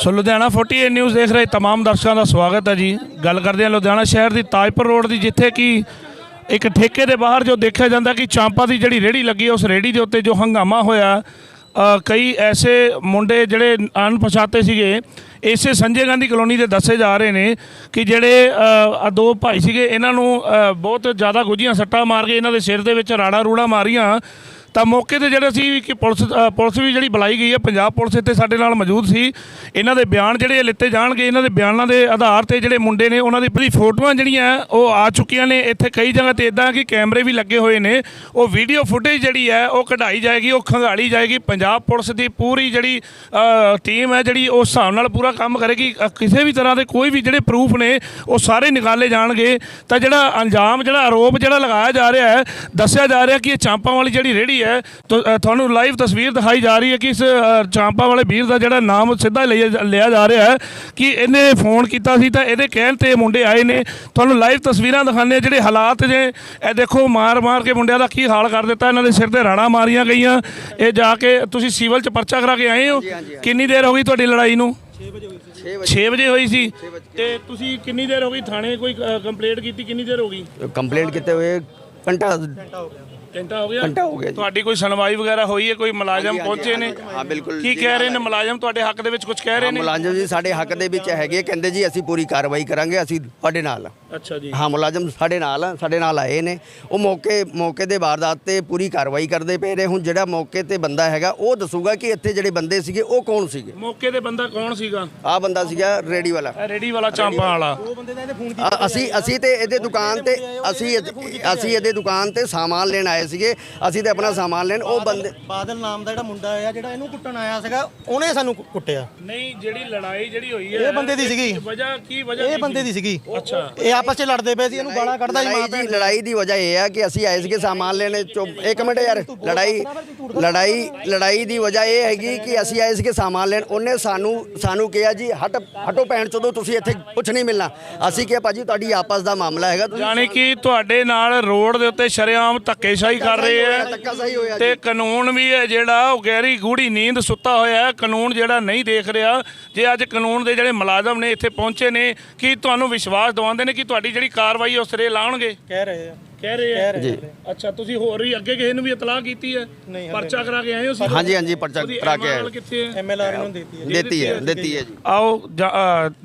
So Ludhiana 48 news ਦੇਖ ਰਹੇ तमाम ਦਰਸ਼ਕਾਂ ਦਾ ਸਵਾਗਤ ਹੈ ਜੀ ਗੱਲ ਕਰਦੇ ਹਾਂ ਲੁਧਿਆਣਾ ਸ਼ਹਿਰ ਦੀ ਤਾਜਪੁਰ ਰੋਡ ਦੀ ਜਿੱਥੇ ਕਿ ਇੱਕ ਠੇਕੇ ਦੇ ਬਾਹਰ ਜੋ ਦੇਖਿਆ ਜਾਂਦਾ ਕਿ ਚਾਂਪਾ ਦੀ ਜਿਹੜੀ ਰੇੜੀ ਲੱਗੀ ਹੈ ਉਸ ਰੇੜੀ ਦੇ ਉੱਤੇ ਜੋ ਹੰਗਾਮਾ ਹੋਇਆ ਅ, ਕਈ ਐਸੇ ਮੁੰਡੇ ਜਿਹੜੇ ਅਣਪਛਾਤੇ ਸੀਗੇ ਇਸੇ ਸੰਜੇ ਗਾਂਧੀ ਕਲੋਨੀ ਦੇ ਦੱਸੇ ਜਾ ਰਹੇ ਨੇ ਕਿ ਜਿਹੜੇ ਅ, ਆ ਦੋ ਭਾਈ ਸੀਗੇ ਇਹਨਾਂ ਨੂੰ ਅ, ਬਹੁਤ ਜ਼ਿਆਦਾ ਗੁੱਝੀਆਂ ਸੱਟਾਂ ਮਾਰ ਕੇ ਇਹਨਾਂ ਦੇ ਸਿਰ ਦੇ ਵਿੱਚ ਰਾੜਾ ਰੂੜਾ ਮਾਰੀਆਂ ਤਾਂ ਮੌਕੇ ਤੇ ਜਿਹੜੇ ਸੀ ਕਿ ਪੁਲਿਸ ਅ, ਪੁਲਿਸ ਵੀ ਜਿਹੜੀ ਬੁਲਾਈ ਗਈ ਹੈ ਪੰਜਾਬ ਪੁਲਿਸ ਇੱਥੇ ਸਾਡੇ ਨਾਲ ਮੌਜੂਦ ਸੀ। ਇਹਨਾਂ ਦੇ ਬਿਆਨ ਜਿਹੜੇ ਲਿੱਤੇ ਜਾਣਗੇ ਇਹਨਾਂ ਦੇ ਬਿਆਨਾਂ ਦੇ ਆਧਾਰ ਤੇ ਜਿਹੜੇ ਮੁੰਡੇ ਨੇ ਉਹਨਾਂ ਦੀ ਪੂਰੀ ਫੋਟੋਆਂ ਜਿਹੜੀਆਂ ਉਹ ਆ ਚੁੱਕੀਆਂ ਨੇ ਇੱਥੇ ਕਈ ਜਗ੍ਹਾ ਤੇ ਇਦਾਂ ਕਿ ਕੈਮਰੇ ਵੀ ਲੱਗੇ ਹੋਏ ਨੇ। ਉਹ ਵੀਡੀਓ ਫੁਟੇਜ ਜਿਹੜੀ ਹੈ ਉਹ ਕਢਾਈ ਜਾਏਗੀ ਉਹ ਖੰਗਾਲੀ ਜਾਏਗੀ। ਪੰਜਾਬ ਪੁਲਿਸ ਦੀ ਪੂਰੀ ਜਿਹੜੀ ਅ, ਟੀਮ ਹੈ ਜਿਹੜੀ ਉਸ ਹਿਸਾਬ ਨਾਲ ਪੂਰਾ ਕੰਮ ਕਰੇਗੀ। ਅ, ਕਿਸੇ ਵੀ ਤਰ੍ਹਾਂ ਦੇ ਕੋਈ ਵੀ ਜਿਹੜੇ ਪ੍ਰੂਫ ਨੇ ਉਹ ਸਾਰੇ ਨਿਕਾਲੇ ਜਾਣਗੇ। ਤਾਂ ਜਿਹੜਾ ਅੰਜਾਮ ਜਿਹੜਾ ਆਰੋਪ ਜਿਹੜਾ ਲਗਾਇਆ ਜਾ ਰਿਹਾ ਹੈ ਦੱਸਿਆ ਜਾ ਰਿਹਾ ਕਿ ਇਹ ਚਾਂਪਾਂ ਵਾਲੀ ਜਿਹੜੀ ਰੇਹੜੀ ਹੈ। ਤੁਹਾਨੂੰ ਲਾਈਵ ਤਸਵੀਰ ਦਿਖਾਈ ਜਾ ਰਹੀ ਹੈ ਕਿ ਇਸ ਚਾਂਪਾ ਵਾਲੇ ਵੀਰ ਦਾ ਜਿਹੜਾ ਨਾਮ ਸਿੱਧਾ ਲਿਆ ਜਾ ਰਿਹਾ ਹੈ ਕਿ ਇਹਨੇ ਫੋਨ ਕੀਤਾ ਸੀ ਤਾਂ ਇਹਦੇ ਕਹਿਣ ਤੇ ਮੁੰਡੇ ਆਏ ਨੇ। ਤੁਹਾਨੂੰ ਲਾਈਵ ਤਸਵੀਰਾਂ ਦਿਖਾਣੇ ਜਿਹੜੇ ਹਾਲਾਤ ਜੇ ਇਹ ਦੇਖੋ ਮਾਰ-ਮਾਰ ਕੇ ਮੁੰਡਿਆਂ ਦਾ ਕੀ ਹਾਲ ਕਰ ਦਿੱਤਾ। ਇਹਨਾਂ ਦੇ ਸਿਰ ਤੇ ਰਾਣਾ ਮਾਰੀਆਂ ਗਈਆਂ। ਇਹ ਜਾ ਕੇ ਤੁਸੀਂ ਸਿਵਲ 'ਚ ਪਰਚਾ ਕਰਾ ਕੇ ਆਏ ਹੋ। ਕਿੰਨੀ ਦੇਰ ਹੋ ਗਈ ਤੁਹਾਡੀ ਲੜਾਈ ਨੂੰ? 6 ਵਜੇ 6 ਵਜੇ। ਹੋਈ ਸੀ। ਤੇ ਤੁਸੀਂ ਕਿੰਨੀ ਦੇਰ ਹੋ ਗਈ ਥਾਣੇ ਕੋਈ ਕੰਪਲੇਂਟ ਕੀਤੀ? ਕਿੰਨੀ ਦੇਰ ਹੋ ਗਈ? ਕੰਪਲੇਂਟ ਕੀਤੇ ਹੋਏ ਘੰਟਾ ਘੰਟਾ ਹੋ ਗਿਆ? ਜੀ। ਤੁਹਾਡੀ ਕੋਈ ਸੁਣਵਾਈ ਵਗੈਰਾ ਹੋਈ ਹੈ? ਕੋਈ ਮੁਲਾਜ਼ਮ ਪਹੁੰਚੇ ਨੇ? ਹਾਂ ਬਿਲਕੁਲ ਕੀ ਕਹਿ ਰਹੇ ਨੇ ਮੁਲਾਜ਼ਮ? ਤੁਹਾਡੇ ਹੱਕ ਦੇ ਵਿੱਚ ਕੁਝ ਕਹਿ ਰਹੇ ਹਾਂ, ਨੇ? ਮੁਲਾਜ਼ਮ ਜੀ ਸਾਡੇ ਹੱਕ ਦੇ ਵਿੱਚ ਹੈਗੇ ਕਹਿੰਦੇ ਜੀ ਅਸੀਂ ਪੂਰੀ ਕਾਰਵਾਈ ਕਰਾਂਗੇ ਅਸੀਂ ਤੁਹਾਡੇ ਨਾਲ। ਅੱਛਾ ਜੀ। ਹਾਂ ਮੁਲਾਜ਼ਮ ਸਾਡੇ ਨਾਲ ਆ, ਸਾਡੇ ਨਾਲ ਆਏ ਨੇ। ਉਹ ਮੌਕੇ ਮੌਕੇ ਦੇ ਵਾਰਦਾਤ ਤੇ ਪੂਰੀ ਕਾਰਵਾਈ ਕਰਦੇ ਪਏ ਨੇ। ਹੁਣ ਜਿਹੜਾ ਮੌਕੇ ਤੇ ਬੰਦਾ ਹੈਗਾ ਉਹ ਦੱਸੂਗਾ ਕਿ ਇੱਥੇ ਜਿਹੜੇ ਬੰਦੇ ਸੀਗੇ ਉਹ ਕੌਣ ਸੀਗੇ? ਮੌਕੇ ਤੇ ਬੰਦਾ ਕੌਣ ਸੀਗਾ? ਆ ਬੰਦਾ ਸੀਗਾ ਰੇੜੀ ਵਾਲਾ। ਇਹ ਰੇੜੀ ਵਾਲਾ ਚਾਂਪਾ ਵਾਲਾ। ਆ- ਅਸੀਂ ਅਸੀਂ ਤੇ ਇਹਦੇ ਦੁਕਾਨ ਤੇ ਅਸੀਂ ਅਸੀਂ ਇਹਦੇ ਦੁਕਾਨ ਤੇ ਸਾਮਾਨ ਲੈਣ ਆਏ ਸੀਗੇ ਅਸੀਂ ਤੇ ਆਪਣਾ ਸਾਮਾਨ ਲੈਣ ਉਹ ਬੰਦੇ ਬਾਦਲ ਨਾਮ ਦਾ ਜਿਹੜਾ ਮੁੰਡਾ ਆ ਜਿਹੜਾ ਇਹਨੂੰ ਕੁੱਟਣ ਆਇਆ ਸੀਗਾ ਉਹਨੇ ਸਾਨੂੰ ਕੁ- ਕੁੱਟਿਆ। ਨਹੀਂ ਜਿਹੜੀ ਲੜਾਈ ਜਿਹੜੀ ਹੋਈ ਹੈ ਇਹ ਬੰਦੇ ਦੀ ਸੀਗੀ। ਵਜ੍ਹਾ ਕੀ ਵਜ੍ਹਾ ਇਹ ਬੰਦੇ? ਦੀ ਸੀਗੀ। ਅੱਛਾ। ਇਹ ਆਪਸ 'ਚ ਲੜਦੇ ਪਏ ਸੀ ਇਹਨੂੰ ਗਾਲਾਂ ਕੱਢਦਾ ਸੀ ਮਾਂ ਲੜਾਈ ਭੈਣ ਦੀ ਲੜਾਈ ਦੀ ਵਜ੍ਹਾ ਇਹ ਹੈ ਕਿ ਅਸੀਂ ਆਏ ਸੀਗੇ ਸਾਮਾਨ ਲੈਣੇ ਇੱਕ ਮਿੰਟ ਯਾਰ ਲੜਾਈ ਲੜਾਈ ਲੜਾਈ ਦੀ ਵਜ੍ਹਾ ਇਹ ਹੈਗੀ ਕਿ ਅਸੀਂ ਆਏ ਸੀਗੇ ਸਾਮਾਨ ਲੈਣ ਉਹਨੇ ਸਾਨੂੰ ਸਾਨੂੰ ਕਿਹਾ ਜੀ ਹਟ ਹਟੋ ਭੈਣ ਚੋਦੋ ਤੁਸੀਂ ਇੱਥੇ ਕੁਝ ਨਹੀਂ ਮਿਲਣਾ। ਅਸੀਂ ਕਿਹਾ ਭਾਜੀ ਤੁਹਾਡੀ ਆਪਸ ਦਾ ਮਾਮਲਾ ਹੈਗਾ ਤੁਸੀਂ ਯਾਨੀ ਕਿ ਤੁਹਾਡੇ ਨਾਲ ਰੋਡ ਦੇ ਉੱਤੇ ਸ਼ਰੇਆਮ ਧੱਕੇਸ਼ਾਹੀ ਕਰ ਰਹੇ ਹੈ। ਤੇ ਕਾਨੂੰਨ ਵੀ ਹੈ ਜਿਹੜਾ ਉਹ ਗਹਿਰੀ ਗੂੜੀ ਨੀਂਦ ਸੁੱਤਾ ਹੋਇਆ ਹੈ। ਕਾਨੂੰਨ ਜਿਹੜਾ ਨਹੀਂ ਦੇਖ ਰਿਹਾ। ਜੇ ਅੱਜ ਕਾਨੂੰਨ ਦੇ ਜਿਹੜੇ ਮੁਲਾਜ਼ਮ ਨੇ ਇੱਥੇ ਪਹੁੰਚੇ ਨੇ ਕੀ ਤੁਹਾਨੂੰ ਵਿਸ਼ਵਾਸ ਦਿਵਾਉਂਦੇ ਨੇ ਕਿ ਤੁਹਾਡੀ ਜਿਹੜੀ ਕਾਰਵਾਈ ਉਹ ਸਿਰੇ ਲਾਉਣਗੇ? ਕਹਿ ਰਹੇ ਆ। ਕਹਿ ਰਹੇ ਆ? ਜੀ। ਅੱਛਾ ਤੁਸੀਂ ਹੋਰ ਵੀ ਅੱਗੇ ਕਿਸੇ ਨੂੰ ਵੀ ਇਤਲਾਹ ਕੀਤੀ ਹੈ? ਪਰਚਾ ਕਰਾ ਕੇ ਆਏ ਹੋ ਸਿੱਧਾ? ਹਾਂਜੀ ਹਾਂਜੀ ਪਰਚਾ ਕਰਾ ਕੇ ਆਏ ਕਿੱਥੇ ਹੈ ਐਮਐਲਆਰ ਨੂੰ ਦਿੱਤੀ ਹੈ। ਦਿੱਤੀ ਹੈ ਦਿੱਤੀ ਹੈ ਜੀ। ਆਓ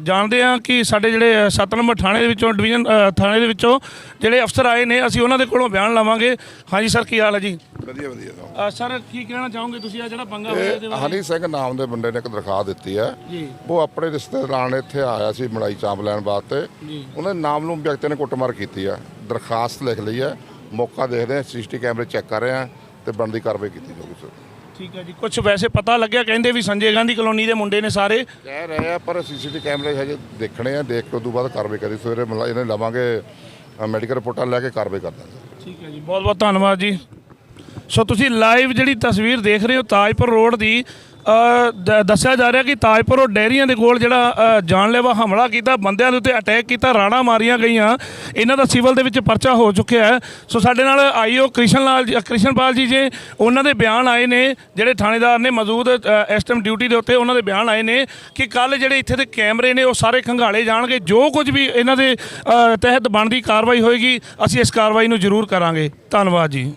ਜਾਣਦੇ ਹਾਂ ਕਿ ਸਾਡੇ ਜਿਹੜੇ 7 ਨੰਬਰ ਥਾਣੇ ਦੇ ਵਿੱਚੋਂ ਡਿਵੀਜ਼ਨ ਥਾਣੇ ਦੇ ਵਿੱਚੋਂ ਜਿਹੜੇ ਅਫਸਰ ਆਏ ਨੇ ਅਸੀਂ ਉਹਨਾਂ ਦੇ ਕੋਲੋਂ ਬਿਆਨ ਲਵਾਂਗੇ। ਹਾਂਜੀ ਸਰ ਕੀ ਹਾਲ ਹੈ ਜੀ? ਵਧੀਆ ਵਧੀਆ ਸਾਹਿਬ ਅ, ਸਰ ਕੀ ਕਹਿਣਾ ਚਾਹੋਗੇ ਤੁਸੀਂ? ਆ ਜਿਹੜਾ ਪੰਗਾ ਹੋਇਆ ਇਹਦੇ ਇਹ ਬਾਰੇ? ਹਨੀ ਸਿੰਘ ਨਾਮ ਦੇ ਮੁੰਡੇ ਨੇ ਇੱਕ ਦਰਖਾਸਤ ਦਿੱਤੀ ਹੈ। ਜੀ। ਉਹ ਆਪਣੇ ਰਿਸ਼ਤੇਦਾਰਾਂ ਨੇ ਇੱਥੇ ਆਇਆ ਸੀ ਮਲਾਈ ਚਾਂਪ ਲੈਣ ਵਾਸਤੇ। ਜੀ। ਉਹਨੇ ਨਾਮਲੂਮ ਵਿਅਕਤੀ ਨੇ ਕੁੱਟਮਾਰ ਕੀਤੀ ਹੈ। ਦਰਖਾਸਤ ਲਿਖ ਲਈ ਹੈ। ਮੌਕਾ ਦੇਖਦੇ ਆ ਸੀਸੀਟੀ ਕੈਮਰੇ ਚੈੱਕ ਕਰ ਰਹੇ ਆ ਤੇ ਬਣਦੀ ਕਾਰਵਾਈ ਕੀਤੀ ਜਾਊਗੀ ਸਰ। ਠੀਕ ਹੈ ਜੀ। ਕੁਝ ਵੈਸੇ ਪਤਾ ਲੱਗਿਆ ਕਹਿੰਦੇ ਵੀ ਸੰਜੇ ਗਾਂਧੀ ਕਲੋਨੀ ਦੇ ਮੁੰਡੇ ਨੇ ਸਾਰੇ। ਕਹਿ ਰਹੇ ਆ ਪਰ ਸੀਸੀਟੀ ਕੈਮਰੇ ਹਜੇ ਦੇਖਣੇ ਆ। ਦੇਖ ਕੇ ਉਦੋਂ ਬਾਅਦ ਕਾਰਵਾਈ ਕਰੀ। ਸਵੇਰੇ ਮਲਾ ਇਹਨੇ ਲਵਾਂਗੇ ਮੈਡੀਕਲ ਰਿਪੋਰਟਾਂ ਲੈ ਕੇ ਕਾਰਵਾਈ ਕਰ ਦਾਂਗੇ ਠੀਕ ਹੈ ਜੀ। ਬਹੁਤ ਬਹੁਤ ਧੰਨਵਾਦ ਜੀ। ਸੋ ਤੁਸੀਂ ਲਾਈਵ ਜਿਹੜੀ ਤਸਵੀਰ ਦੇਖ ਰਹੇ ਹੋ ਤਾਜਪੁਰ ਰੋਡ ਦੀ ਦੱਸਿਆ ਜਾ ਰਿਹਾ ਕਿ ਤਾਜਪੁਰ ਰੋਡ ਡੈਰੀਆਂ ਦੇ ਕੋਲ ਜਿਹੜਾ ਜਾਨਲੇਵਾ ਹਮਲਾ ਕੀਤਾ ਬੰਦਿਆਂ ਦੇ ਉੱਤੇ ਅਟੈਕ ਕੀਤਾ ਰਾਣਾ ਮਾਰੀਆਂ ਗਈਆਂ। ਇਹਨਾਂ ਦਾ ਸਿਵਲ ਦੇ ਵਿੱਚ ਪਰਚਾ ਹੋ ਚੁੱਕਿਆ ਹੈ। ਸੋ ਸਾਡੇ ਨਾਲ ਆਈਓ ਕ੍ਰਿਸ਼ਨ ਲਾਲ ਜੀ ਕ੍ਰਿਸ਼ਨਪਾਲ ਜੀ ਜੇ ਉਹਨਾਂ ਦੇ ਬਿਆਨ ਆਏ ਨੇ ਜਿਹੜੇ ਥਾਣੇਦਾਰ ਨੇ ਮੌਜੂਦ ਅ, ਇਸ ਟਾਈਮ ਡਿਊਟੀ ਦੇ ਉੱਤੇ ਉਹਨਾਂ ਦੇ ਬਿਆਨ ਆਏ ਨੇ ਕਿ ਕੱਲ ਜਿਹੜੇ ਇੱਥੇ ਦੇ ਕੈਮਰੇ ਨੇ ਉਹ ਸਾਰੇ ਖੰਗਾਲੇ ਜਾਣਗੇ। ਜੋ ਕੁਝ ਵੀ ਇਹਨਾਂ ਦੇ ਤਹਿਤ ਬਣਦੀ ਕਾਰਵਾਈ ਹੋਏਗੀ ਅਸੀਂ ਇਸ ਕਾਰਵਾਈ ਨੂੰ ਜ਼ਰੂਰ ਕਰਾਂਗੇ। ਧੰਨਵਾਦ ਜੀ।